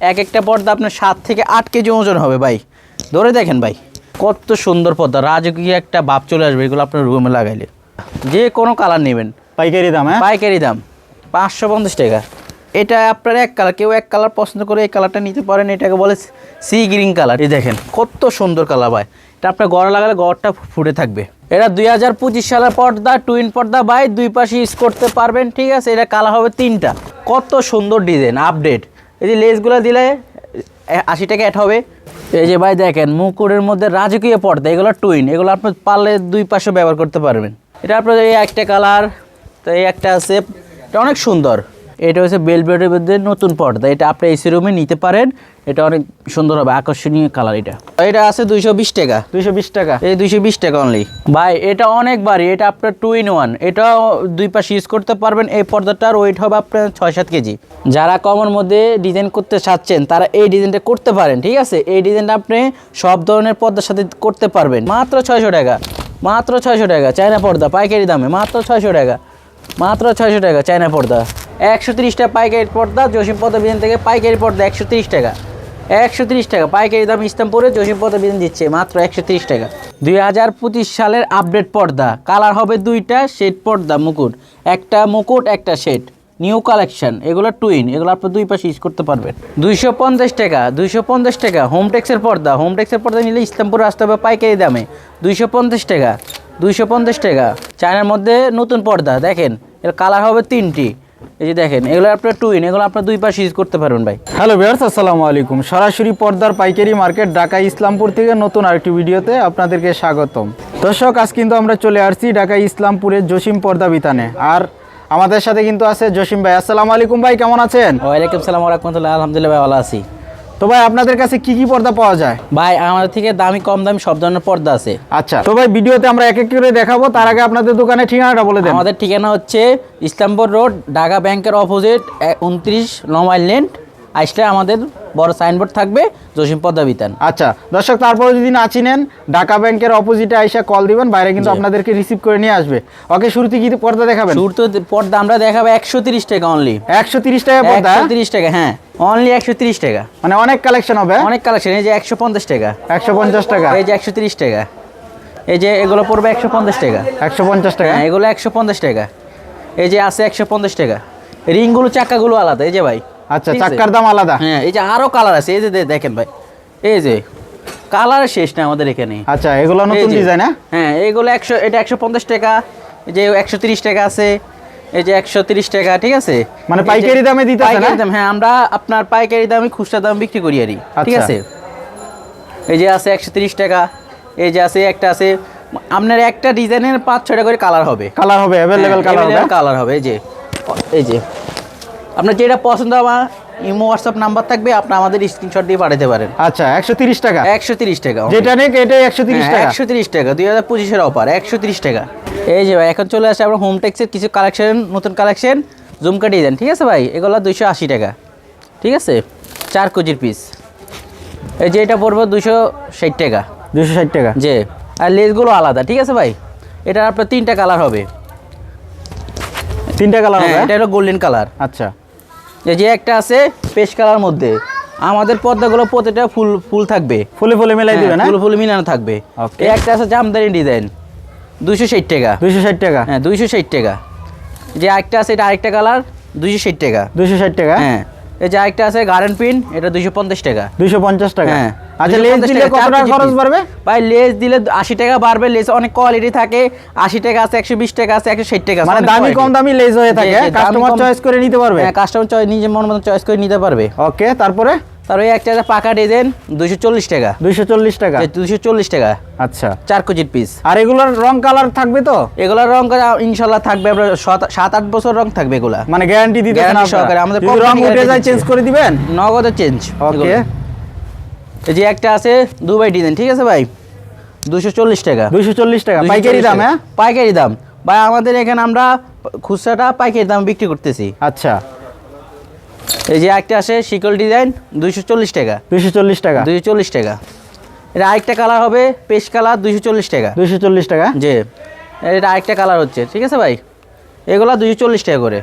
এক একটা পর্দা আপনার সাত থেকে আট কেজি ওজন হবে ভাই। ধরে দেখেন ভাই কত সুন্দর পর্দা রাজকীয় একটা ভাব চলে আসবে এগুলো আপনার রুমে লাগাইলে। যে কোনো কালার নেবেন। পাইকারি দাম হ্যাঁ? পাইকারি দাম পাঁচশো পঞ্চাশ টাকা। এটা আপনার এক কালার কেউ এক কালার পছন্দ করে এই কালারটা নিতে পারেন এটাকে বলে সি গ্রিন কালার। এই দেখেন কত সুন্দর কালার ভাই। এটা আপনার গড় লাগালে গড়টা ফুটে থাকবে। এটা দুই হাজার পঁচিশ সালের পর্দা টুইন পর্দা বাই দুই পাশে ইউজ করতে পারবেন ঠিক আছে? এটা কালার হবে তিনটা। কত সুন্দর ডিজাইন আপডেট এই যে লেসগুলো দিলে আশি টাকা অ্যাড হবে। এই যে ভাই দেখেন, মুকুরের মধ্যে রাজকীয় পর্দা, এগুলো টুইন এগুলো আপনি পারলে দুই পাশে ব্যবহার করতে পারবেন। এটা আপনার এই একটা কালার তো এই একটা আছে, এটা অনেক সুন্দর। এটা হচ্ছে বেলভেটের মধ্যে নতুন পর্দা। এটা আপনি এসি রুমে নিতে পারেন। এটা অনেক সুন্দর হবে আকর্ষণীয় কালার এটা। এটা আছে দুইশো বিশ টাকা। দুইশো বিশ টাকা? এই দুইশো বিশ টাকা অনলি ভাই এটা অনেক বাড়ি এটা আপনার টু ইন ওয়ান এটা দুই পাশে ইউজ করতে পারবেন। এই পর্দাটার ওয়েট হবে আপনার ছয় সাত কেজি। যারা কমন মধ্যে ডিজাইন করতে চাচ্ছেন তারা এই ডিজাইনটা করতে পারেন ঠিক আছে? এই ডিজাইনটা আপনি সব ধরনের পর্দার সাথে করতে পারবেন। মাত্র ছয়শো টাকা। মাত্র ছয়শো টাকা চায়না পর্দা পাইকারি দামে। মাত্র ছয়শো টাকা। মাত্র ছয়শো টাকা চায়না পর্দা। একশো তিরিশ টাকা পাইকারি পর্দা, জসিম বিধান থেকে পাইকারি পর্দা একশো তিরিশ টাকা। একশো তিরিশ টাকা, পাইকারি দাম ইস্তামপুরে জসিম পর্দা বিধান দিচ্ছে মাত্র একশো তিরিশ টাকা। দুই হাজার পঁচিশ সালের আপডেট পর্দা, কালার হবে দুইটা, শেড পর্দা, মুকুট। একটা মুকুট, একটা শেড। নিউ কালেকশন, এগুলো টুইন এগুলো আপনি দুই পাশে ইউজ করতে পারবেন। দুইশো পঞ্চাশ টাকা, দুইশো পঞ্চাশ টাকা হোম টেক্সের পর্দা হোম টেক্সের পর্দা নিলে ইসলামপুরে আসতে হবে পাইকারি দামে। দুইশো পঞ্চাশ টাকা, দুইশো পঞ্চাশ টাকা। চায়নার মধ্যে নতুন পর্দা, দেখেন, এর কালার হবে তিনটি। এই যে দেখেন এগুলো আপনার টু ইন এগুলো আপনার দুই পাশে ইউজ করতে পারবেন ভাই। হ্যালো ভিউয়ার্স আসসালামু আলাইকুম। সরাসরি পর্দার পাইকারি মার্কেট ঢাকা ইসলামপুর থেকে নতুন আরেকটি ভিডিওতে আপনাদেরকে স্বাগতম। দর্শক আজ কিন্তু আমরা চলে আসছি ঢাকা ইসলামপুরের জসিম পর্দা বিতানে। আর আমাদের সাথে কিন্তু আছে জসিম ভাই। আসসালামু আলাইকুম ভাই কেমন আছেন? ওয়ালাইকুম সালাম রহমতুল্লাহ। আলহামদুলিল্লাহ ভাই ভালো আছি। তো ভাই আপনাদের কাছে কি কি পর্দা পাওয়া যায়? ভাই আমাদের থেকে দামি কম দামি সব ধরনের পর্দা আছে। আচ্ছা তো ভাই ভিডিওতে আমরা এক এক করে দেখাবো। তার আগে আপনাদের দোকানে ঠিকানাটা বলে দেন। আমাদের ঠিকানা হচ্ছে ইসলামপুর রোড ঢাকা ব্যাংকের অপোজিট উনত্রিশ নমাইল লেন। আসলে আমাদের বড় সাইনবোর্ড থাকবে জসিম পদ্মা বিতান আচ্ছা দর্শক তারপরে যদি না চিনেন ঢাকা ব্যাংকের অপোজিটে আইসা কল দিবেন বাইরে কিন্তু আপনাদেরকে রিসিভ করে নিয়ে আসবে। ওকে শুরুতে কি পর্দা দেখাবেন? শুরু তো পর্দা আমরা দেখাবো একশো তিরিশ টাকা অনলি একশো তিরিশ টাকা পর্দা? তিরিশ টাকা হ্যাঁ অনলি একশো তিরিশ টাকা। মানে অনেক কালেকশন হবে। অনেক কালেকশন এই যে একশো পঞ্চাশ টাকা। একশো পঞ্চাশ টাকা। এই যে একশো তিরিশ টাকা। এই যে এগুলো পড়বে একশো পঞ্চাশ টাকা। একশো পঞ্চাশ টাকা। হ্যাঁ এগুলো একশো পঞ্চাশ টাকা। এই যে আছে একশো পঞ্চাশ টাকা। রিংগুলো চাকাগুলো আলাদা এই যে ভাই। আচ্ছা চাক্কার দাম আলাদা। হ্যাঁ এই যে আরও কালার আছে এই যে দেখেন ভাই এই যে কালার শেষ না আমাদের এখানে। আচ্ছা এগুলো নতুন ডিজাইন হ্যাঁ? হ্যাঁ এইগুলো একশো এটা একশো পঞ্চাশ টাকা যে একশো তিরিশ টাকা আছে এই যে একশো তিরিশ টাকা ঠিক আছে? মানে পাইকারি দামে দিতেছে না? পাইকারি দাম হ্যাঁ আমরা আপনার পাইকারি দামে খুচরা দাম বিক্রি করি আরই ঠিক আচ্ছা। আছে? এই যে আছে একশো তিরিশ টাকা এই যে আছে একটা আছে আপনার একটা ডিজাইনের পাঁচ ছয়টা করে কালার হবে। কালার হবে অ্যাভেলেবেল কালার হবে। কালার হবে এই যে এই যে আপনার যেটা পছন্দ আমার ইমো হোয়াটসঅ্যাপ নাম্বার থাকবে আপনি আমাদের স্ক্রিনশট দিয়ে পাঠাতে পারেন। আচ্ছা একশো তিরিশ টাকা? একশো তিরিশ টাকা যেটা নেই এটাই একশো তিরিশ টাকা। একশো তিরিশ টাকা দুই হাজার পঁচিশের অফার একশো তিরিশ টাকা। এই যে ভাই এখন চলে আসে আমরা হোম টেক্সের কিছু কালেকশন নতুন কালেকশন জুমকা ডিজাইন ঠিক আছে ভাই? এগুলো দুইশো আশি টাকা ঠিক আছে? চার কেজির পিস এই যে এটা পড়বে দুশো ষাট টাকা। দুশো ষাট টাকা। যে আর লেসগুলো আলাদা ঠিক আছে ভাই? এটা আপনার তিনটা কালার হবে। তিনটা কালার হ্যাঁ, হবে এটা হলো গোল্ডেন কালার আচ্ছা। যে একটা আছে পেশ কালার মধ্যে আমাদের পর্দাগুলো প্রতিটা ফুল ফুল থাকবে। ফুলে ফুলে মিলাই দিবেন ফুল ফুলে মিলানো থাকবে. এই একটা আছে জামদানি ডিজাইন দুইশো ষাট টাকা। দুইশো ষাট টাকা? হ্যাঁ দুইশো ষাট টাকা। যে একটা আছে এটা আরেকটা কালার দুইশো ষাট টাকা। দুইশো ষাট টাকা? হ্যাঁ। এই যে আরেকটা আছে গার্ডেন পিন এটা দুইশো পঞ্চাশ টাকা। দুইশো পঞ্চাশ টাকা। হ্যাঁ আচ্ছা লেস দিলে কত টাকা খরচ বাড়বে? ভাই লেস দিলে আশি টাকা বাড়বে লেস অনেক কোয়ালিটি থাকে। আশি টাকা আছে একশো বিশ টাকা আছে একশো ষাট টাকা মানে দামি কম দামি লেস হয়ে থাকে কাস্টমার চয়েস করে নিতে পারবে। হ্যাঁ কাস্টমার চয়েস নিজের মন মতো চয়েস করে নিতে পারবে। ওকে তারপরে? তার ওই একটা পাকা ডিজাইন দুইশো চল্লিশ টাকা। দুইশো চল্লিশ টাকা? দুইশো চল্লিশ টাকা। আচ্ছা। চার কেজির পিস আর এগুলোর রং কালার থাকবে তো? এগুলোর রং ইনশাল্লাহ থাকবে আপনার সাত- আট বছর রং থাকবে এগুলা। মানে গ্যারান্টি দিতে সহকারে, আমাদের রং উঠে যায় চেঞ্জ করে দিবেন? নগদে চেঞ্জ ওকে এই যে একটা আছে দুবাই ডিজাইন ঠিক আছে ভাই? দুশো চল্লিশ টাকা। দুইশো চল্লিশ টাকা। পাইকারি দাম। হ্যাঁ? পাইকারি দাম। ভাই আমাদের এখানে আমরা খুচরাটা পাইকারি দাম বিক্রি করতেছি। আচ্ছা। এই যে একটা আছে শিকল ডিজাইন দুইশো চল্লিশ টাকা। দুইশো চল্লিশ টাকা। দুইশো চল্লিশ টাকা। এটা আরেকটা কালার হবে পেস্ট কালার দুইশো চল্লিশ টাকা। দুইশো চল্লিশ টাকা। যে এটা আরেকটা কালার হচ্ছে ঠিক আছে ভাই? এগুলো দুইশো চল্লিশ টাকা করে।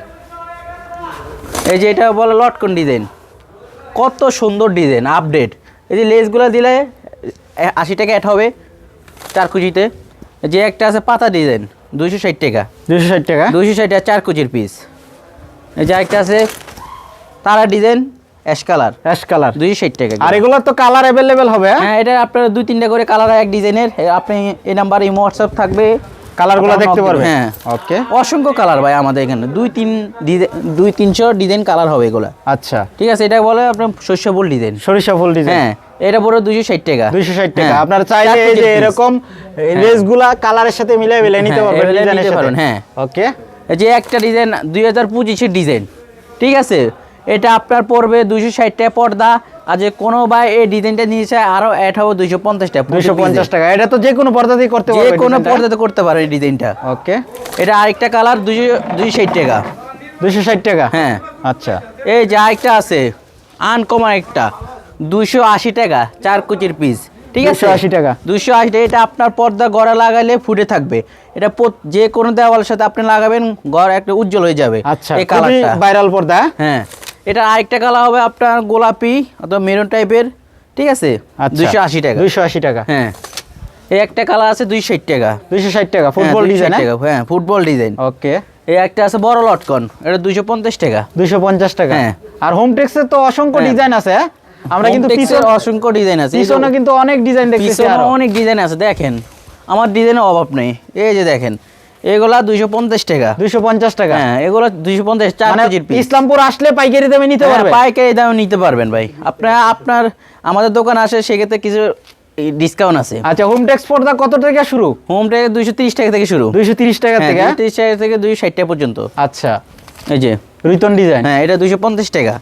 এই যে এটা বলে লটকন ডিজাইন। কত সুন্দর ডিজাইন আপডেট। এই যে লেসগুলো দিলে আশি টাকা অ্যাড হবে চার কুচিতে। যে একটা আছে পাতা ডিজাইন দুইশো ষাট টাকা। দুশো ষাট টাকা। দুইশো ষাট টাকা চার কুচির পিস এই যে একটা আছে তারা design ash colour ash colour দুইশো ষাট টাকা আর এগুলোর তো কালার অ্যাভেলেবেল হবে হ্যাঁ? হ্যাঁ এটা আপনার দুই তিনটা করে কালার এক ডিজাইনের আপনি এই নাম্বারে ইমো হোয়াটসঅ্যাপ থাকবে। কালারগুলো দেখতে পারবেন হ্যাঁ। ওকে অসংখ্য কালার ভাই আমাদের এখানে। দুই তিন দুই তিনশো ডিজাইন কালার হবে এগুলো। আচ্ছা। ঠিক আছে এটা বলে আপনার শস্য ফুল ডিজাইন সরিষা ফুল ডিজাইন হ্যাঁ এটা পুরো দুইশো ষাট টাকা। দুইশো ষাট টাকা। হ্যাঁ। আপনার চাইলে এই যে এরকম লেসগুলা কালারের সাথে মিলাই মিলাই নিতে হ্যাঁ, পারবেন ডিজাইনের সাথে। পারবেন, হ্যাঁ। ওকে এই যে একটা ডিজাইন দুই হাজার পঁচিশের ডিজাইন ঠিক আছে? এটা আপনার পড়বে দুইশো ষাট টাকা পর্দা। আর যে কোনো ভাই এই ডিজাইনটা নিয়েছে আরও অ্যাড হবে দুইশো পঞ্চাশ টাকা দুইশো পঞ্চাশ টাকা। এটা তো যে কোনো পর্দাতেই করতে যে কোনো পর্দাতে করতে পারে এই ডিজাইনটা ওকে এটা আরেকটা কালার দুইশো দুইশো ষাট টাকা। দুইশো ষাট টাকা? হ্যাঁ। আচ্ছা। এই যে আরেকটা আছে আনকমন একটা। দুইশো আশি টাকা চার কুচির পিস ঠিক আছে? আশি টাকা। দুইশো আশি টাকা এটা আপনার পর্দা গড়া লাগালে ফুটে থাকবে। এটা যে কোনো দেওয়ালের সাথে আপনি লাগাবেন ঘর একটা উজ্জ্বল হয়ে যাবে আচ্ছা এই কালারটা ভাইরাল পর্দা। হ্যাঁ? হ্যাঁ এটা আরেকটা কালার হবে আপনার গোলাপি অথবা মেরুন টাইপের ঠিক আছে? আচ্ছা। দুইশো আশি টাকা। দুইশো আশি টাকা। হ্যাঁ। এই একটা কালার আছে দুইশো ষাট টাকা। দুইশো ষাট টাকা হ্যাঁ, ফুটবল ডিজাইন হ্যাঁ? Football design okay. এই একটা আছে বড় লটকন এটা দুইশো পঞ্চাশ টাকা। দুইশো পঞ্চাশ টাকা। হ্যাঁ। আর হোম টেক্সের তো অসংখ্য হ্যাঁ। ডিজাইন আছে হ্যাঁ? আমরা কিন্তু পিছনে অসংখ্য ডিজাইন আছে। পিছনে কিন্তু অনেক ডিজাইন দেখতেছি অনেক ডিজাইন আছে দেখেন। আমার ডিজাইনের অভাব নেই। এই যে দেখেন এগুলা দুইশো পঞ্চাশ টাকা। দুইশো পঞ্চাশ টাকা? হ্যাঁ এগুলো দুইশো পঞ্চাশ চার মানে কেজির ইসলামপুর আসলে পাইকারি দামে নিতে পারবে? পাইকারি দামে নিতে পারবেন ভাই। আপনার আপনার আমাদের দোকান আসে সেক্ষেত্রে কিছু ডিসকাউন্ট আছে। আচ্ছা হোম টেক্স পর্দা কত থেকে শুরু? হোম থেকে দুইশো তিরিশ টাকা থেকে শুরু। দুইশো তিরিশ টাকা হ্যাঁ থেকে? হ্যাঁ? তিরিশ টাকা থেকে দুইশো ষাট টাকা পর্যন্ত। আচ্ছা। এই যে। রিতন ডিজাইন হ্যাঁ এটা দুইশো পঞ্চাশ টাকা।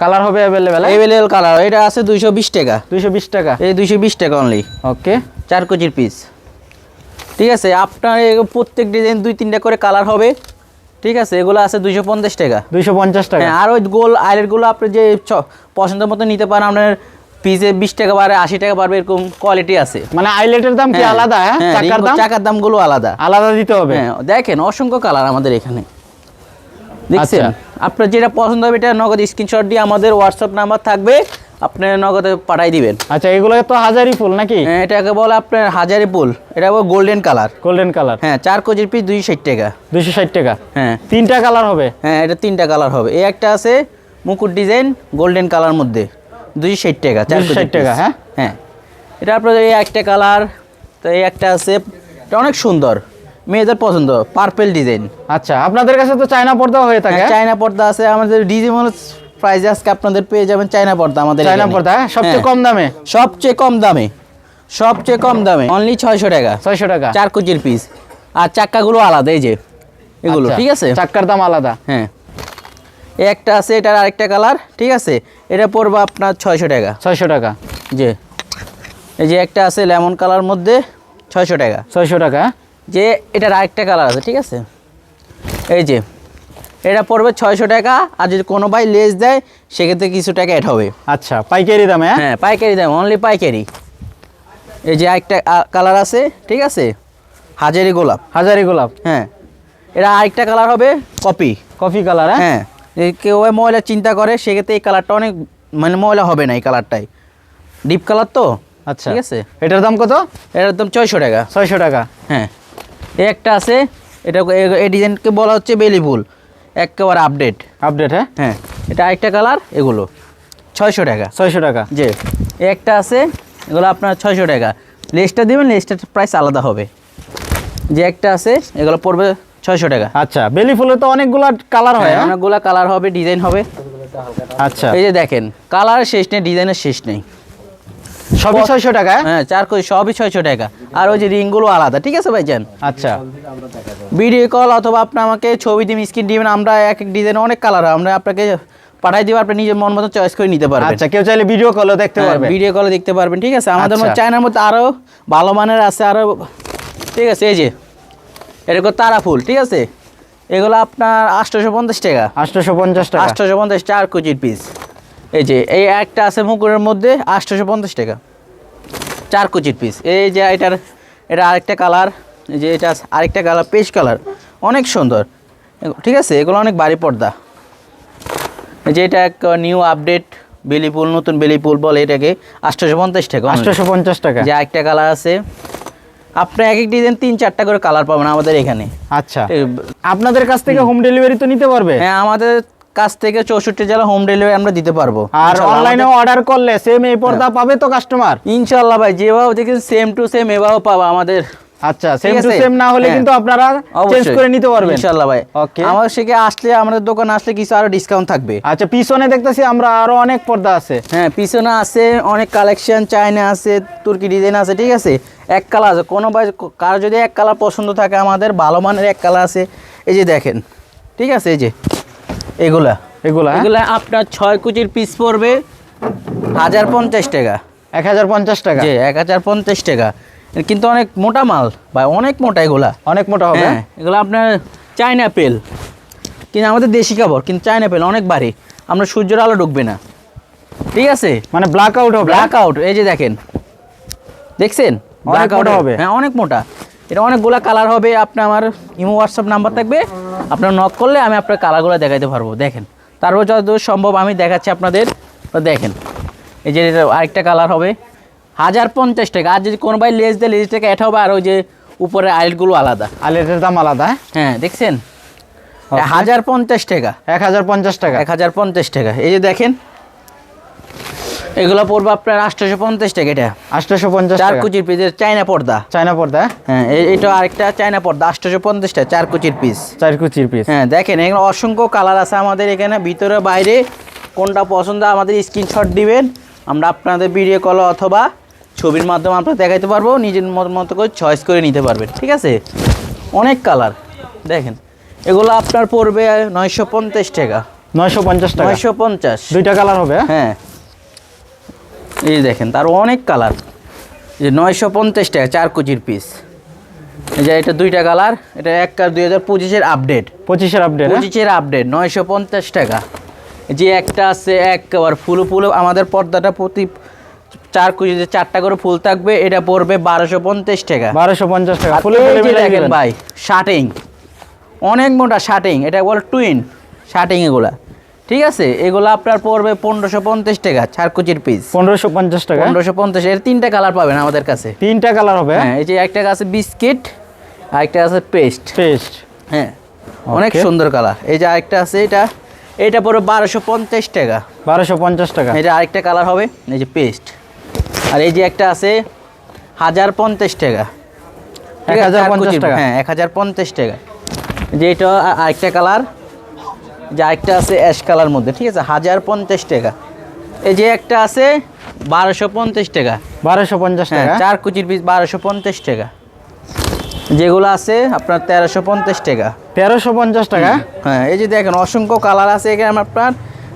কালার হবে অ্যাভেলেবেল এভেলেবল কালার এটা আছে দুইশো বিশ টাকা। দুইশো বিশ টাকা? এই দুইশো বিশ টাকা অনলি ওকে চার কেজির পিস ঠিক আছে আপনার প্রত্যেক ডিজাইন দুই তিনটা করে কালার হবে। ঠিক আছে এগুলো আছে দুইশো পঞ্চাশ টাকা। দুইশো পঞ্চাশ টাকা। হ্যাঁ আর ওই গোল আইলেটগুলো আপনি যে পছন্দ মতো নিতে পারেন আপনার পিসে বিশ টাকা বাড়ে আশি টাকা বাড়বে এরকম কোয়ালিটি আছে। মানে আইলেটের দাম কি হ্যাঁ, আলাদা হ্যাঁ? চাকার দাম? চাকার দামগুলো আলাদা। আলাদা দিতে হবে। হ্যাঁ দেখেন অসংখ্য কালার আমাদের এখানে। দেখছেন? আচ্ছা। আপনার যেটা পছন্দ হবে এটা নগদ স্ক্রিনশট দিয়ে আমাদের হোয়াটসঅ্যাপ নাম্বার থাকবে আপনি নগদে পাঠাই দিবেন। আচ্ছা এগুলো তো হাজারি ফুল নাকি? হ্যাঁ, এটাকে বলে আপনার হাজারি পুল এটা গোল্ডেন কালার গোল্ডেন কালার হ্যাঁ চার কেজির পিস দুই ষাট টাকা। দুইশো ষাট টাকা? হ্যাঁ। তিনটা কালার হবে? হ্যাঁ এটা তিনটা কালার হবে। এই একটা আছে মুকুট ডিজাইন গোল্ডেন কালার মধ্যে। দুইশো ষাট টাকা চার 260 কেজির টাকা, হ্যাঁ? হ্যাঁ। এটা আপনার এই একটা কালার তো এই একটা আছে এটা অনেক সুন্দর। মেয়েদের পছন্দ পার্পেল ডিজাইন আচ্ছা আপনাদের কাছে তো চায়না পর্দা হয়ে থাকে। হ্যাঁ? চায়না পর্দা আছে। আমাদের ডিজিমল প্রাইস আজকে আপনাদের পেয়ে যাবেন চায়না পর্দা আমাদের চায়না পর্দা হ্যাঁ? সবচেয়ে হ্যাঁ। কম দামে? সবচেয়ে কম দামে। সবচেয়ে কম দামে। অনলি ছয়শো টাকা। ছয়শো টাকা। চার কেজির পিস আর চাক্কাগুলো আলাদা এই যে এগুলো আচ্ছা, ঠিক আছে? চাক্কার দাম আলাদা। হ্যাঁ। একটা আছে এটার আরেকটা কালার ঠিক আছে? এটা পড়বে আপনার ছয়শো টাকা। ছয়শো টাকা। যে এই যে একটা আছে লেমন কালার মধ্যে ছয়শো টাকা। ছয়শো টাকা? যে এটার আরেকটা কালার আছে ঠিক আছে? এই যে এটা পড়বে ছয়শো টাকা আর যদি কোনো ভাই লেস দেয় সেক্ষেত্রে কিছু টাকা অ্যাড হবে। আচ্ছা পাইকারি দামে হ্যাঁ? হ্যাঁ পাইকারি দাম অনলি পাইকারি। এই যে আরেকটা কালার আছে ঠিক আছে? হাজারি গোলাপ। হাজারি গোলাপ। হ্যাঁ এটা আরেকটা কালার হবে কপি কফি কালার হ্যাঁ? হ্যাঁ এই কেউ ময়লা চিন্তা করে সেক্ষেত্রে এই কালারটা অনেক মানে ময়লা হবে না এই কালারটাই। ডিপ কালার তো আচ্ছা। ঠিক আছে? এটার দাম কত? এটার একদম ছয়শো টাকা। ছয়শো টাকা। হ্যাঁ। একটা আছে এটা এই ডিজাইনকে বলা হচ্ছে বেলি ফুল একেবারে আপডেট আপডেট হ্যাঁ? হ্যাঁ এটা আরেকটা কালার এগুলো। ছয়শো টাকা। ছয়শো টাকা। যে একটা আছে এগুলো আপনার ছয়শো টাকা। লেসটা দেবেন লেসটার প্রাইস আলাদা হবে। যে একটা আছে এগুলো পড়বে ছয়শো টাকা। আচ্ছা বেলি ফুলে তো অনেকগুলো কালার হয় হ্যাঁ? অনেকগুলো কালার হবে ডিজাইন হবে। আচ্ছা। এই যে দেখেন কালার শেষ নেই ডিজাইনের শেষ নেই। সবই ছয়শো টাকা হ্যাঁ? হ্যাঁ চার কোটি সবই ছয়শো টাকা। আর ওই যে রিংগুলো আলাদা ঠিক আছে ভাইজান? আচ্ছা। ভিডিও কল অথবা আপনি আমাকে ছবি দিয়ে স্ক্রিন দিবেন আমরা এক এক ডিজাইন অনেক কালার আমরা আপনাকে পাঠাই দিব আপনি নিজের মন মতো চয়েস করে নিতে পারবেন। আচ্ছা কেউ চাইলে ভিডিও কলও দেখতে পারবে। ভিডিও কলে দেখতে পারবেন ঠিক আছে? আমাদের আচ্ছা। মধ্যে চায়নার মধ্যে আরও ভালো মানের আছে আরও ঠিক আছে এই যে। এরকম তারা ফুল ঠিক আছে? এগুলো আপনার আটশোশো পঞ্চাশ টাকা। আটশোশো পঞ্চাশ টাকা। আটশোশো পঞ্চাশ চার কেজির পিস এই যে এই একটা আছে মুকুরের মধ্যে আটশোশো পঞ্চাশ টাকা। চার কুচির পিস এই যে এটার এটা আরেকটা কালার এই যে এটা আরেকটা কালার পেস্ট কালার অনেক সুন্দর। ঠিক আছে এগুলো অনেক বাড়ি পর্দা। এই যে এটা এক নিউ আপডেট বেলি ফুল নতুন বেলি ফুল বলে এটাকে। আটশোশো পঞ্চাশ টাকা। আটশোশো পঞ্চাশ টাকা। যে একটা কালার আছে। আপনি এক এক ডিজাইন তিন চারটা করে কালার পাবেন আমাদের এখানে। আচ্ছা। আপনাদের কাছ থেকে হোম। ডেলিভারি তো নিতে পারবে? হ্যাঁ আমাদের কাছ থেকে চৌষট্টি জেলা হোম ডেলিভারি আমরা দিতে পারব। আর অনলাইনে অর্ডার করলে সেম এই পর্দা পাবে তো কাস্টমার ইনশাল্লাহ ভাই যেভাবে দেখেন সেম টু সেম এভাবে পাবো আমাদের। আচ্ছা সেম টু না হলে হ্যাঁ। কিন্তু আপনারা চেঞ্জ করে নিতে পারবেন। ভাই। থেকে আসলে আমাদের দোকানে আসলে কিছু আরও ডিসকাউন্ট থাকবে। আচ্ছা পিছনে দেখতেছি আমরা আরও অনেক পর্দা আছে। হ্যাঁ পিছনে আছে অনেক কালেকশন চায়না আছে তুর্কি ডিজাইন আছে ঠিক আছে? এক কালার আছে। কোনো ভাই কার যদি এক কালার পছন্দ থাকে আমাদের ভালো মানের এক কালার আছে। এই যে দেখেন ঠিক আছে? এই যে। এগুলা? এগুলা হ্যাঁ? এগুলা আপনার ছয় কুচির পিস পড়বে হাজার পঞ্চাশ টাকা। এক হাজার পঞ্চাশ টাকা? যে এক হাজার পঞ্চাশ টাকা। কিন্তু অনেক মোটা মাল ভাই অনেক মোটা এগুলা। অনেক মোটা হবে? হ্যাঁ এগুলো আপনার চায়না পেল কিন্তু আমাদের দেশি কাপড় কিন্তু চায়না পেল অনেক ভারী। আমরা সূর্যের আলো ঢুকবে না। ঠিক আছে? মানে ব্ল্যাক আউট হবে ব্ল্যাক আউট এই যে দেখেন। দেখছেন? out মোটা হবে। হ্যাঁ অনেক মোটা। এটা অনেকগুলো কালার হবে আপনি আমার ইমো হোয়াটসঅ্যাপ নাম্বার থাকবে। আপনার নক করলে আমি আপনার কালারগুলো দেখাইতে পারব দেখেন। তারপর যতদূর সম্ভব আমি দেখাচ্ছি আপনাদের তো দেখেন। এই যে আরেকটা কালার হবে। হাজার পঞ্চাশ টাকা। আর যদি কোনো ভাই লেস দেয় লেস টাকা এটা হবে আর ওই যে উপরে আইলগুলো আলাদা। আইলেটের দাম আলাদা হ্যাঁ? হ্যাঁ দেখছেন. হাজার পঞ্চাশ টাকা। এক হাজার পঞ্চাশ টাকা। এক হাজার পঞ্চাশ টাকা। এই যে দেখেন এগুলো পড়বে আপনার আটশোশো পঞ্চাশ টাকা এটা। আটশোশো পঞ্চাশ চার কুচির পিসের চায়না পর্দা। চায়না পর্দা হ্যাঁ? হ্যাঁ এটা আরেকটা চায়না পর্দা আটশোশো পঞ্চাশ টাকা চার কুচির পিস চার কুচির পিস হ্যাঁ দেখেন এখানে অসংখ্য কালার আছে আমাদের এখানে ভিতরে বাইরে কোনটা পছন্দ আমাদের স্ক্রিনশট দিবেন। আমরা আপনাদের ভিডিও কল অথবা ছবির মাধ্যমে আমরা দেখাইতে পারব নিজের মতো মতো করে চয়েস করে নিতে পারবেন ঠিক আছে? অনেক কালার দেখেন এগুলো আপনার পড়বে নয়শো পঞ্চাশ টাকা। নয়শো পঞ্চাশ টাকা। নয়শো পঞ্চাশ। দুইটা কালার হবে হ্যাঁ? হ্যাঁ এই দেখেন তার অনেক কালার। যে নয়শো পঞ্চাশ টাকা চার কুচির পিস এই যে এটা দুইটা কালার এটা এক কার দুই হাজার পঁচিশের আপডেট পঁচিশের আপডেট পঁচিশের আপডেট নয়শো পঞ্চাশ টাকা। যে একটা আছে একবার ফুল ফুল আমাদের পর্দাটা প্রতি চার কুচিতে চারটা করে ফুল থাকবে এটা পড়বে বারোশো পঞ্চাশ টাকা। বারোশো পঞ্চাশ টাকা দেখেন ভাই শার্টিং। অনেক মোটা শার্টিং এটা বল টুইন শার্টিং এগুলা। ঠিক আছে? এগুলো আপনার পড়বে পনেরোশো পঞ্চাশ টাকা চারকুচির পিস পনেরোশো পঞ্চাশ টাকা? পনেরোশো পঞ্চাশ এর তিনটা কালার পাবেন আমাদের কাছে। তিনটা কালার হবে হ্যাঁ? এই যে একটা আছে বিস্কিট আর একটা আছে পেস্ট পেস্ট হ্যাঁ অনেক সুন্দর কালার এই যে আরেকটা আছে এটা এটা পড়বে বারোশো পঞ্চাশ টাকা। বারোশো পঞ্চাশ টাকা। এটা আরেকটা কালার হবে এই যে পেস্ট আর এই যে একটা আছে হাজার পঞ্চাশ টাকা। এক হাজার পঞ্চাশ টাকা। হ্যাঁ এক হাজার পঞ্চাশ টাকা। যে এটা আরেকটা কালার যে আরেকটা আছে অ্যাশ কালার মধ্যে ঠিক আছে? হাজার পঞ্চাশ টাকা। এই যে একটা আছে বারোশো পঞ্চাশ টাকা। বারোশো পঞ্চাশ হ্যাঁ টাকা? চার কুচির পিস বারোশো পঞ্চাশ টাকা। যেগুলো আছে আপনার তেরোশো পঞ্চাশ টাকা। তেরোশো পঞ্চাশ টাকা? হ্যাঁ এই যে দেখেন অসংখ্য কালার আছে এখানে আপনার।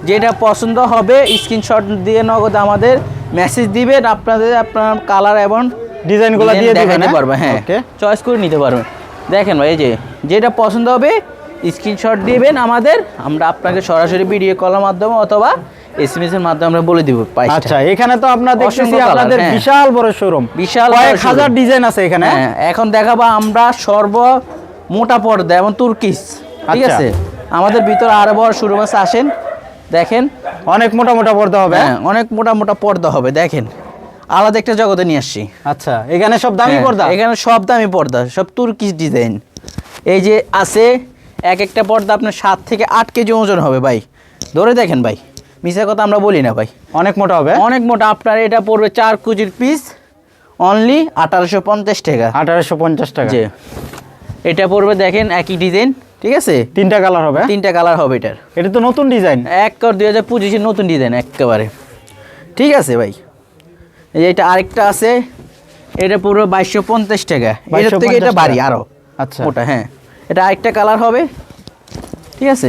যেটা পছন্দ হবে স্ক্রিনশট দিয়ে নগদ আমাদের মেসেজ দিবেন আপনাদের আপনার কালার এবং ডিজাইনগুলো দিয়ে দেখাতে পারবে হ্যাঁ। চয়েস করে নিতে পারবেন। দেখেন ভাই এই যে যেটা পছন্দ হবে স্ক্রিনশট দিবেন আমাদের আমরা আপনাকে সরাসরি ভিডিও কলের মাধ্যমে অথবা এসএমএস এর মাধ্যমে আমরা বলে দিব আচ্ছা এখানে তো আপনার দেখতেছি আপনাদের হ্যাঁ। বিশাল বড় শোরুম বিশাল কয়েক হাজার ডিজাইন আছে এখানে। হ্যাঁ এখন দেখাবো আমরা সর্ব মোটা পর্দা এবং তুর্কিস ঠিক আচ্ছা। আছে? আমাদের ভিতরে আরও বড় শোরুম আছে আসেন দেখেন। অনেক মোটা মোটা পর্দা হবে। হ্যাঁ অনেক মোটা মোটা পর্দা হবে দেখেন। আলাদা একটা জগতে নিয়ে আসছি। আচ্ছা এখানে সব দামি হ্যাঁ, পর্দা? এখানে সব দামি পর্দা সব তুর্কিস ডিজাইন এই যে আছে এক একটা পর্দা আপনার সাত থেকে আট কেজি ওজন হবে ভাই। ধরে দেখেন ভাই মিশা কথা আমরা বলি না ভাই। অনেক মোটা হবে? অনেক মোটা আপনার এটা পড়বে চার কেজির পিস অনলি আঠারোশো পঞ্চাশ টাকা। আঠারোশো পঞ্চাশ টাকা। এটা পড়বে দেখেন একই ডিজাইন ঠিক আছে? তিনটা কালার হবে? তিনটা কালার হবে এটার। এটা তো নতুন ডিজাইন এক কর দুই হাজার পঁচিশের নতুন ডিজাইন একেবারে। ঠিক আছে ভাই। এই যে এটা আরেকটা আছে এটা পুরো বাইশশো পঞ্চাশ টাকা। এটার থেকে এটা বাড়ি টাকা। আরও আচ্ছা। ওটা হ্যাঁ। এটা আরেকটা কালার হবে। ঠিক আছে?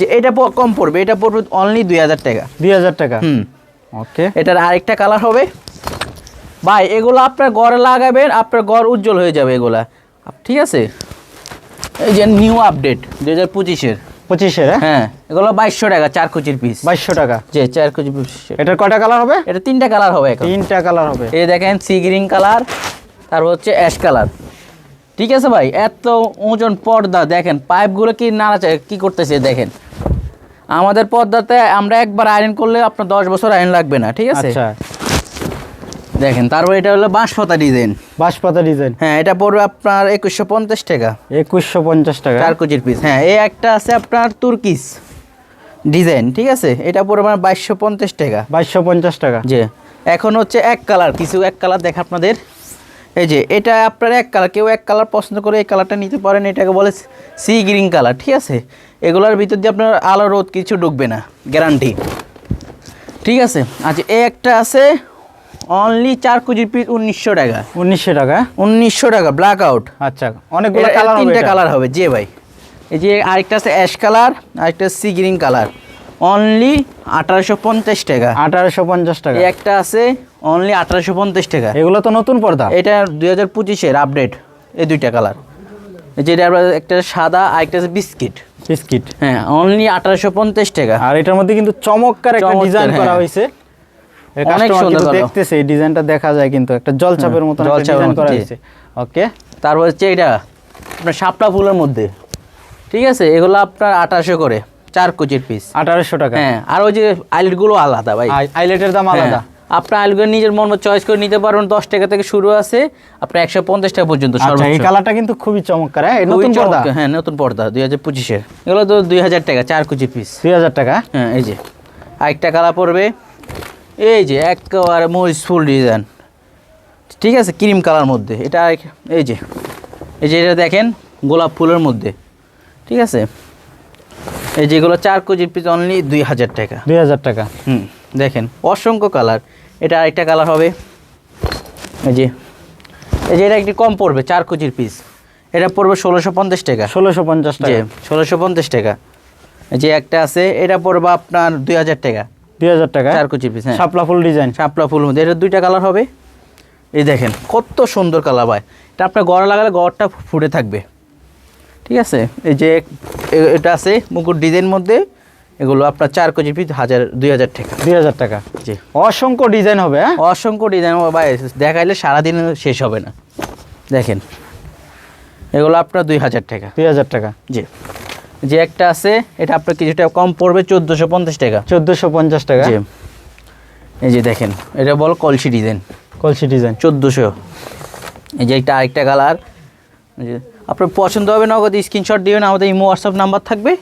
যে এটা কম পড়বে এটা পড়বে অনলি দুই হাজার টাকা। দুই হাজার টাকা। হুম। ওকে এটার আরেকটা কালার হবে। ভাই এগুলো আপনার ঘরে লাগাবেন আপনার গড় উজ্জ্বল হয়ে যাবে এগুলা। ঠিক আছে? এই যে নিউ আপডেট দু হাজার পঁচিশের। পঁচিশের হ্যাঁ? হ্যাঁ এগুলো বাইশশো টাকা চার কুচির পিস বাইশশো টাকা। যে চার কুচি পিস এটার কয়টা কালার হবে? এটা তিনটা কালার হবে তিনটা কালার হবে। এই দেখেন সি গ্রিন কালার তারপর হচ্ছে অ্যাশ কালার ঠিক আছে ভাই এত ওজন পর্দা দেখেন পাইপগুলো কি নাড়াচে কি করতেছে দেখেন। আমাদের পর্দাতে আমরা একবার আয়রন করলে আপনার দশ বছর আয়রন লাগবে না ঠিক আছে? আচ্ছা। দেখেন তারপর এটা হলো বাঁশপাতা ডিজাইন বাঁশপাতা ডিজাইন হ্যাঁ এটা পড়বে আপনার একুশশো পঞ্চাশ টাকা। একুশশো পঞ্চাশ টাকা। চার কুচির পিস হ্যাঁ এই একটা আছে আপনার তুর্কিস ডিজাইন ঠিক আছে? এটা পড়বে আমার বাইশশো পঞ্চাশ টাকা। বাইশশো পঞ্চাশ টাকা। যে এখন হচ্ছে এক কালার কিছু এক কালার দেখে আপনাদের। এই যে এটা আপনার এক কালার কেউ এক কালার পছন্দ করে এই কালারটা নিতে পারেন এটাকে বলে সি গ্রিন কালার ঠিক আছে? এগুলোর ভিতর দিয়ে আপনার আলো রোদ কিছু ঢুকবে না গ্যারান্টি ঠিক আছে? আচ্ছা এই একটা আছে অনলি চার কুচির পিস উনিশশো টাকা। উনিশশো টাকা? উনিশশো টাকা ব্ল্যাক আউট আচ্ছা অনেকগুলো কালার তিনটা কালার হবে যে ভাই। এই যে আরেকটা আছে অ্যাশ কালার আরেকটা সি গ্রিন কালার অনলি আঠারোশো পঞ্চাশ টাকা। আঠারোশো পঞ্চাশ টাকা। একটা আছে অনলি আঠারোশো পঞ্চাশ টাকা। এগুলো তো নতুন পর্দা। এটা দুই হাজার পঁচিশের আপডেট এই দুইটা কালার যেটা আবার একটা সাদা আর একটা আছে বিস্কিট বিস্কিট হ্যাঁ অনলি আঠারোশো পঞ্চাশ টাকা। আর এটার মধ্যে কিন্তু চমৎকার একটা ডিজাইন করা হ্যাঁ। হয়েছে। অনেক সুন্দর দেখতেছে এই ডিজাইনটা দেখা যায় কিন্তু একটা জলছাপের মতো জলছাপের করা হয়েছে। ওকে তারপর হচ্ছে এটা আপনার শাপলা ফুলের মধ্যে। ঠিক আছে এগুলো আপনার আঠাশো করে। চার কুচির পিস আঠারোশো টাকা। হ্যাঁ আর ওই যে আইলেটগুলো আলাদা ভাই। আই- আইলেটের দাম আলাদা। হ্যাঁ, আপনার আইলগুলো নিজের মন চয়েস করে নিতে পারবেন দশ টাকা থেকে শুরু আছে আপনার একশো পঞ্চাশ টাকা পর্যন্ত আচ্ছা এই কালারটা কিন্তু খুবই চমৎকার হ্যাঁ নতুন পর্দা। হ্যাঁ নতুন পর্দা দুই হাজার পঁচিশের এগুলো তো দুই হাজার টাকা চার কুচি পিস দুই হাজার টাকা। হ্যাঁ এই যে। আরেকটা কালার পড়বে। এই যে একেবারে মরিচ ডিজাইন ঠিক আছে ক্রিম কালার মধ্যে। এটা এই যে। এই যে এটা দেখেন গোলাপ ফুলের মধ্যে। ঠিক আছে? এই যেগুলো চার কেজির পিস অনলি দুই হাজার টাকা। দুই হাজার টাকা। হুম দেখেন অসংখ্য কালার এটা আরেকটা কালার হবে। এই যে এই যে এটা একটু কম পড়বে চার কেজির পিস এটা পড়বে ষোলোশো পঞ্চাশ টাকা। ষোলোশো পঞ্চাশ টাকা। ষোলোশো পঞ্চাশ টাকা। এই যে একটা আছে এটা পড়বে আপনার দুই হাজার টাকা। দুই হাজার টাকা? চার কুচি পিস হ্যাঁ। শাপলা ফুল ডিজাইন শাপলা ফুল মধ্যে এটা দুইটা কালার হবে। এই দেখেন কত সুন্দর কালার ভাই। এটা আপনার গড় লাগালে গড়টা ফুটে থাকবে। ঠিক আছে? এই যে এটা আছে মুকুট ডিজাইন মধ্যে। এগুলো আপনার চার কেজি পিস হাজার দুই হাজার টাকা। দুই হাজার টাকা। জি। অসংখ্য ডিজাইন হবে হ্যাঁ? অসংখ্য ডিজাইন হবে। ভাই দেখাইলে সারাদিন শেষ হবে না। দেখেন এগুলো আপনার দুই হাজার টাকা। দুই হাজার টাকা। জি। যে একটা আছে এটা আপনার কিছুটা কম পড়বে চোদ্দোশো পঞ্চাশ টাকা। চোদ্দোশো পঞ্চাশ টাকা। জি। এই যে দেখেন এটা বল কলসি ডিজাইন। কলসি ডিজাইন। চোদ্দোশো। এই যে একটা আরেকটা কালার। আপনার পছন্দ হবে নগদ স্ক্রিনশট দিবেন আমাদের ইমো হোয়াটসঅ্যাপ নাম্বার থাকবে।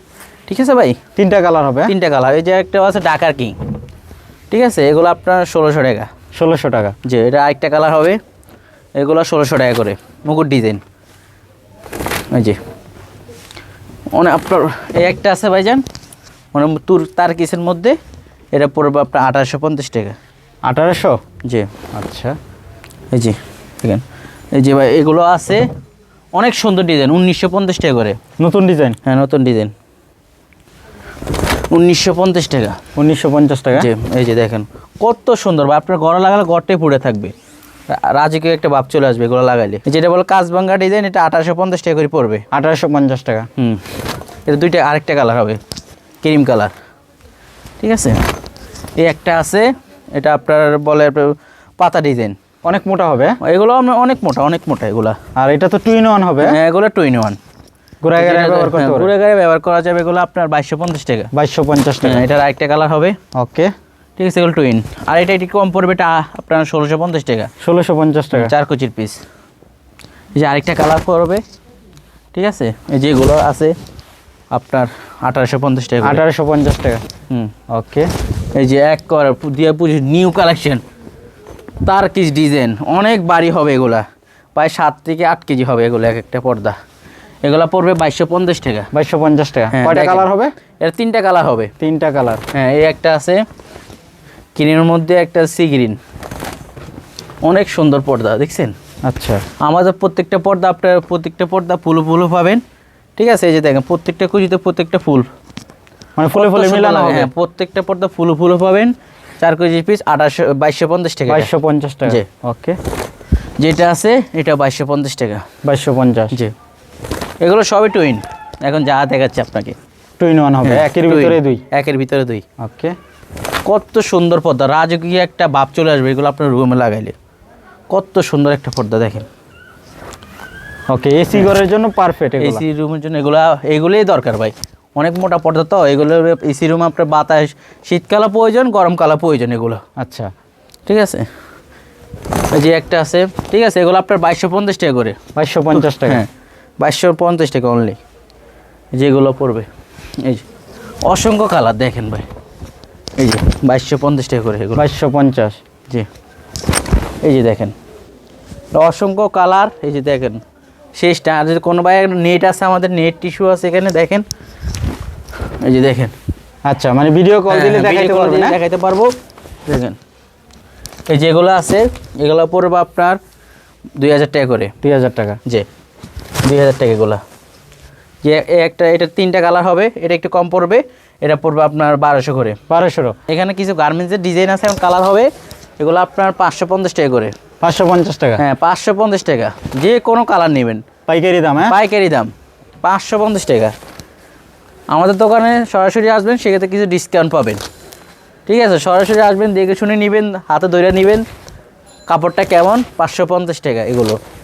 ঠিক আছে ভাই? তিনটা কালার হবে তিনটা কালার এই যে একটা আছে ডাকার কিং ঠিক আছে? এগুলো আপনার ষোলোশো টাকা। ষোলোশো টাকা। যে এটা আরেকটা কালার হবে। এগুলো ষোলোশো টাকা করে মুকুট ডিজাইন এই যে। মানে আপনার এই একটা আছে ভাইজান মানে তুর তার কিসের মধ্যে এটা পড়বে আপনার আঠারোশো পঞ্চাশ টাকা। আঠারোশো? জি। আচ্ছা। এই যে দেখেন। এই যে ভাই এগুলো আছে অনেক সুন্দর ডিজাইন উনিশশো পঞ্চাশ টাকা করে। নতুন ডিজাইন? হ্যাঁ নতুন ডিজাইন। উনিশশো পঞ্চাশ টাকা। উনিশশো পঞ্চাশ টাকা? এই যে দেখেন কত সুন্দর বা আপনার গড়া লাগালে গড়টাই পুড়ে থাকবে। রাজকে একটা ভাব চলে আসবে এগুলো লাগাইলে যেটা বলে কাজবাঙ্গা ডিজাইন এটা আঠারোশো পঞ্চাশ টাকা করে পড়বে। আঠারোশো পঞ্চাশ টাকা। হুম এটা দুইটা আরেকটা কালার হবে ক্রিম কালার। ঠিক আছে? এই একটা আছে এটা আপনার বলে পাতা ডিজাইন। অনেক মোটা হবে। এগুলো অনেক মোটা অনেক মোটা এগুলা। আর এটা তো টু ইন ওয়ান হবে। হ্যাঁ এগুলো টু ইন ওয়ান ঘুরায় ঘুরায় ব্যবহার করতে ঘুরে গাড়ি ব্যবহার করা যাবে এগুলো আপনার বাইশশো পঞ্চাশ টাকা। বাইশশো পঞ্চাশ টাকা। হ্যাঁ, এটার আরেকটা কালার হবে। ওকে ঠিক আছে এগুলো টুইন আর এটা একটু কম পড়বে এটা আপনার ষোলোশো পঞ্চাশ টাকা। ষোলোশো পঞ্চাশ টাকা। চার কুচির পিস এই যে আরেকটা কালার পড়বে ঠিক আছে এই যেগুলো আছে আপনার আঠারোশো পঞ্চাশ টাকা আঠারোশো পঞ্চাশ টাকা। হুম। ওকে এই যে এক কর দিয়ে পুজো নিউ কালেকশন তার কিস ডিজাইন অনেক বাড়ি হবে এগুলা। প্রায় সাত থেকে আট কেজি হবে এগুলো এক একটা পর্দা। এগুলা পড়বে বাইশশো পঞ্চাশ টাকা। বাইশশো পঞ্চাশ টাকা। হ্যাঁ, কয়টা কালার হবে? এর তিনটা কালার হবে। তিনটা কালার হ্যাঁ এই একটা আছে। গ্রিনের মধ্যে একটা সি গ্রিন অনেক সুন্দর পর্দা দেখছেন? আচ্ছা। আমাদের প্রত্যেকটা পর্দা আপনার প্রত্যেকটা পর্দা ফুলো ফুলো পাবেন। ঠিক আছে এই যে দেখেন প্রত্যেকটা কুচিতে প্রত্যেকটা ফুল। মানে ফুলে ফুলে মিলানো হ্যাঁ প্রত্যেকটা পর্দা ফুলো ফুলো পাবেন। চার কেজি পিস আঠাশশো বাইশশো পঞ্চাশ টাকা। বাইশশো পঞ্চাশ টাকা। জি। ওকে। যেটা আছে এটা বাইশশো পঞ্চাশ টাকা। বাইশশো পঞ্চাশ। জি। এগুলো সবই টুইন এখন যা দেখাচ্ছে আপনাকে। টুইন ওয়ান হবে। হ্যাঁ, একের ভিতরে দুই। একের ভিতরে দুই। ওকে। কত সুন্দর পর্দা। রাজকীয় একটা বাপ চলে আসবে এগুলো আপনার রুমে লাগাইলে। কত সুন্দর একটা পর্দা দেখেন। ওকে এসি ঘরের জন্য পারফেক্ট এসি রুমের জন্য এগুলা এগুলোই দরকার ভাই। অনেক মোটা পর্দা তো এগুলো এসি রুম আপনার বাতাস শীতকালে প্রয়োজন গরমকালে প্রয়োজন এগুলো। আচ্ছা ঠিক আছে? এই যে একটা আছে ঠিক আছে এগুলো আপনার বাইশশো পঞ্চাশ টাকা করে। বাইশশো পঞ্চাশ টাকা। হ্যাঁ বাইশশো পঞ্চাশ টাকা অনলি যেগুলো পড়বে। এই যে অসংখ্য কালার দেখেন ভাই। এই যে বাইশশো পঞ্চাশ টাকা করে এগুলো। বাইশশো পঞ্চাশ। জি। এই যে দেখেন অসংখ্য কালার এই যে দেখেন। শেষটা। আর যদি কোনো ভাই নেট আছে আমাদের নেট টিস্যু আছে এখানে দেখেন। এই যে দেখেন। আচ্ছা মানে ভিডিও কল হ্যাঁ, দিলে হ্যাঁ, দেখাইতে পারবে না? দেখাইতে পারব। দেখেন। এই যেগুলো আছে এগুলো পড়বে আপনার দুই হাজার টাকা করে। দুই হাজার টাকা। যে দুই হাজার টাকা এগুলো। যে একটা এটা তিনটা কালার হবে এটা একটু কম পড়বে এটা পড়বে আপনার বারোশো করে। বারোশোরও? এখানে কিছু গার্মেন্টসের ডিজাইন আছে এবং কালার হবে এগুলো আপনার পাঁচশো পঞ্চাশ টাকা করে। পাঁচশো পঞ্চাশ টাকা? হ্যাঁ পাঁচশো পঞ্চাশ টাকা। যে কোনো কালার নেবেন। পাইকারি দাম হ্যাঁ? পাইকারি দাম পাঁচশো পঞ্চাশ টাকা। আমাদের দোকানে সরাসরি আসবেন সেক্ষেত্রে কিছু ডিসকাউন্ট পাবেন। ঠিক আছে সরাসরি আসবেন দেখে শুনে নেবেন হাতে ধরে নেবেন। কাপড়টা কেমন? পাঁচশো পঞ্চাশ টাকা এগুলো।